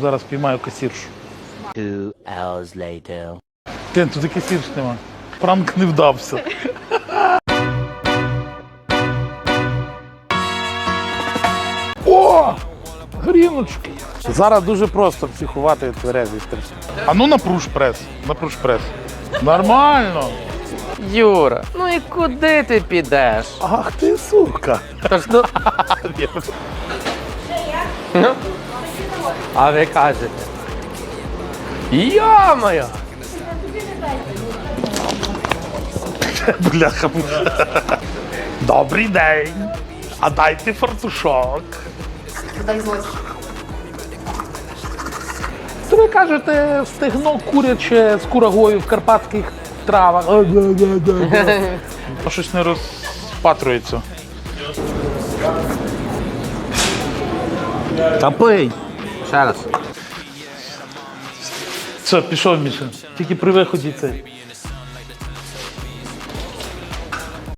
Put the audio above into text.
Зараз піймаю касіршу. Two hours later. Тин, тут і касірш нема. Пранк не вдався. О! Гріночки. Зараз дуже просто психувати тверезий стрес. А ну напруж прес. Напруж прес. Нормально. Юра, ну і куди ти підеш? Ах ти сука. Тож, ну... ну? А ви кажете. Йо-моє! Бляха. Добрий день. А дайте фартушок. Дай злость. Це ви кажете стегно куряче з курагою в карпатських травах. Щось не розпатрується. Та пий. Ще раз. Все, пішов Міша. Тільки при виході цей.